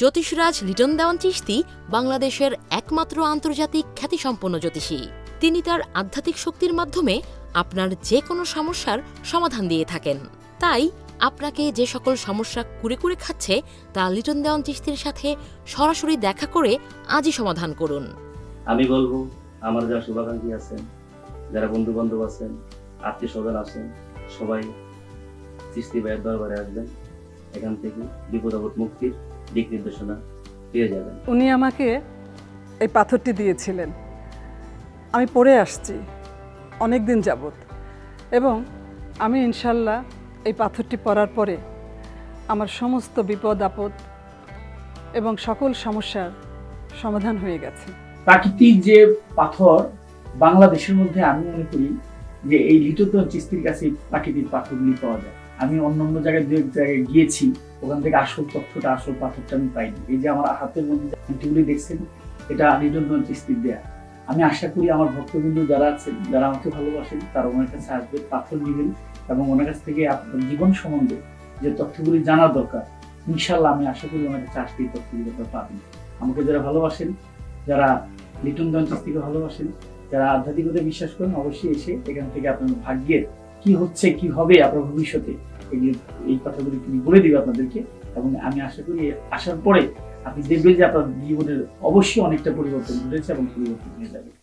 জ্যোতিষরাজ লিটন দেওয়ান চিস্তি বাংলাদেশের একমাত্র আন্তর্জাতিক খ্যাতিসম্পন্ন জ্যোতিষী। তিনি তার আধ্যাত্মিক শক্তির মাধ্যমে আপনার যে কোনো সমস্যার সমাধান দিয়ে থাকেন। তাই আপনাকে যে সকল সমস্যা কুরে কুরে খাচ্ছে, তা লিটন দেওয়ান চিস্তির সাথে সরাসরি দেখা করে আজই সমাধান করুন। আমি বলব, আমার যারা শুভাকাঙ্ক্ষী আছেন, যারা বন্ধু বান্ধব আছেন আত্মীয় স্বজন আছেন, সবাই সৃষ্টি ভাইয়ের দরবারে আসবেন। এখান থেকে বিপদ মুক্তির দিক নির্দেশনা পেয়ে যাবেন। উনি আমাকে এই পাথরটি দিয়েছিলেন। আমি পড়ে আসছি অনেক দিন যাবৎ। এবং আমি ইনশাল্লাহ এই পাথরটি পরার পরে আমার সমস্ত বিপদ আপদ এবং সকল সমস্যার সমাধান হয়ে গেছে। প্রাকৃতিক যে পাথর বাংলাদেশের মধ্যে আমি মনে করি যে এই লিটোতন চিস্তির কাছে প্রাকৃতিক পাথরগুলি পাওয়া যায়। আমি অন্য অন্য জায়গায় জায়গায় গিয়েছি, ওখান থেকে আসল তথ্যটা, আসল পাথরটা আমি পাইনি। এই যে আমার হাতের মধ্যে আংটিগুলি দেখছেন, এটা লিটোতন চিস্তির দেয়া। আমি আশা করি আমার ভক্তবিন্দু যারা আছেন, যারা আমাকে ভালোবাসেন, তারা ওনার কাছে আসবে, পাথর নেবেন এবং ওনার কাছ থেকে আপনার জীবন সম্বন্ধে যে তথ্যগুলি জানা দরকার ইনশাল্লাহ আমি আশা করি ওনার কাছে আসতে এই তথ্যগুলি পাবেন। আমাকে যারা ভালোবাসেন, যারা লিটন দঞ্চাস থেকে ভালোবাসেন, যারা আধ্যাত্মিকতা বিশ্বাস করেন, অবশ্যই এসে এখান থেকে আপনার ভাগ্যের কি হচ্ছে, কি হবে আপনার ভবিষ্যতে, এই কথাগুলি তুমি বলে দিবে আপনাদেরকে। এবং আমি আশা করি আসার পরে আপনি দেখবেন যে আপনার জীবনের অবশ্যই অনেকটা পরিবর্তন ঘটেছে এবং পরিবর্তন হয়ে যাবে।